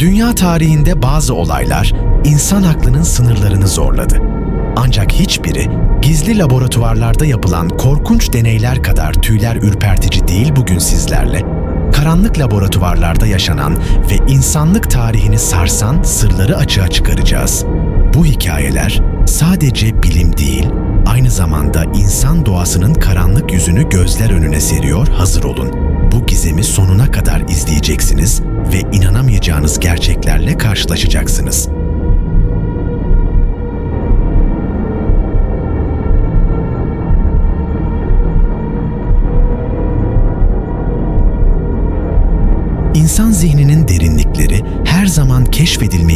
Dünya tarihinde bazı olaylar insan aklının sınırlarını zorladı. Ancak hiçbiri gizli laboratuvarlarda yapılan korkunç deneyler kadar tüyler ürpertici değil bugün sizlerle. Karanlık laboratuvarlarda yaşanan ve insanlık tarihini sarsan sırları açığa çıkaracağız. Bu hikayeler sadece bilim değil, aynı zamanda insan doğasının karanlık yüzünü gözler önüne seriyor, hazır olun. Bu gizemi sonuna kadar izleyeceksiniz ve inanamayacağınız gerçeklerle karşılaşacaksınız. İnsan zihninin derinlikleri her zaman keşfedilmeyi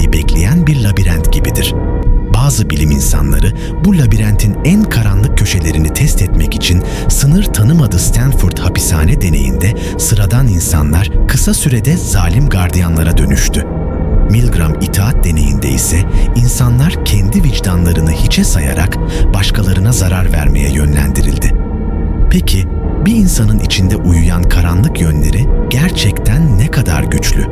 Bazı bilim insanları bu labirentin en karanlık köşelerini test etmek için sınır tanımadı Stanford hapishane deneyinde sıradan insanlar kısa sürede zalim gardiyanlara dönüştü. Milgram itaat deneyinde ise insanlar kendi vicdanlarını hiçe sayarak başkalarına zarar vermeye yönlendirildi. Peki bir insanın içinde uyuyan karanlık yönleri gerçekten ne kadar güçlü?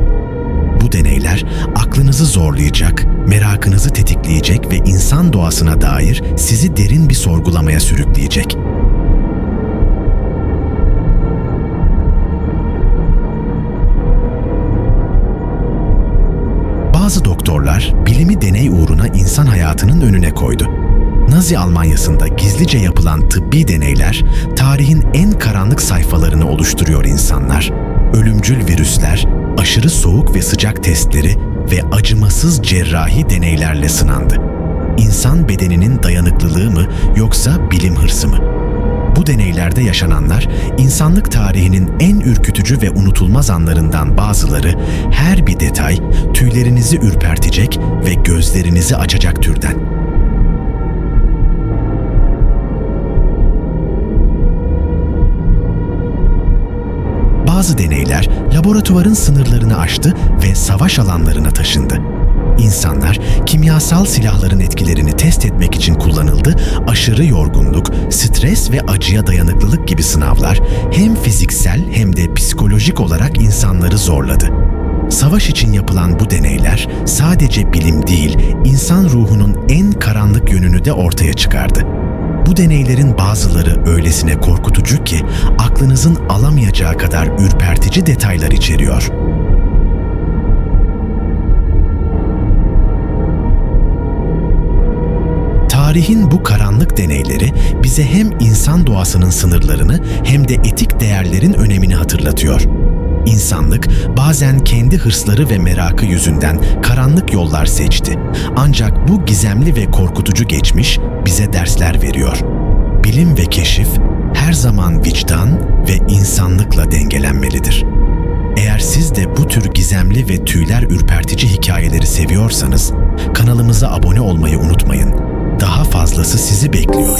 Bu deneyler aklınızı zorlayacak, merakınızı tetikleyecek insan doğasına dair sizi derin bir sorgulamaya sürükleyecek. Bazı doktorlar bilimi deney uğruna insan hayatının önüne koydu. Nazi Almanyası'nda gizlice yapılan tıbbi deneyler tarihin en karanlık sayfalarını oluşturuyor insanlar. Ölümcül virüsler, aşırı soğuk ve sıcak testleri ve acımasız cerrahi deneylerle sınandı. İnsan bedeninin dayanıklılığı mı yoksa bilim hırsı mı? Bu deneylerde yaşananlar insanlık tarihinin en ürkütücü ve unutulmaz anlarından bazıları her bir detay tüylerinizi ürpertecek ve gözlerinizi açacak türden. Bazı deneyler laboratuvarın sınırlarını aştı ve savaş alanlarına taşındı. İnsanlar kimyasal silahların etkilerini test etmek için kullanıldı, aşırı yorgunluk, stres ve acıya dayanıklılık gibi sınavlar hem fiziksel hem de psikolojik olarak insanları zorladı. Savaş için yapılan bu deneyler sadece bilim değil, insan ruhunun en karanlık yönünü de ortaya çıkardı. Bu deneylerin bazıları öylesine korkutucu ki aklınızın alamayacağı kadar ürpertici detaylar içeriyor. Tarihin bu karanlık deneyleri bize hem insan doğasının sınırlarını hem de etik değerlerin önemini hatırlatıyor. İnsanlık bazen kendi hırsları ve merakı yüzünden karanlık yollar seçti. Ancak bu gizemli ve korkutucu geçmiş bize dersler veriyor. Bilim ve keşif her zaman vicdan ve insanlıkla dengelenmelidir. Eğer siz de bu tür gizemli ve tüyler ürpertici hikayeleri seviyorsanız kanalımıza abone olmayı unutmayın. Daha fazlası sizi bekliyor.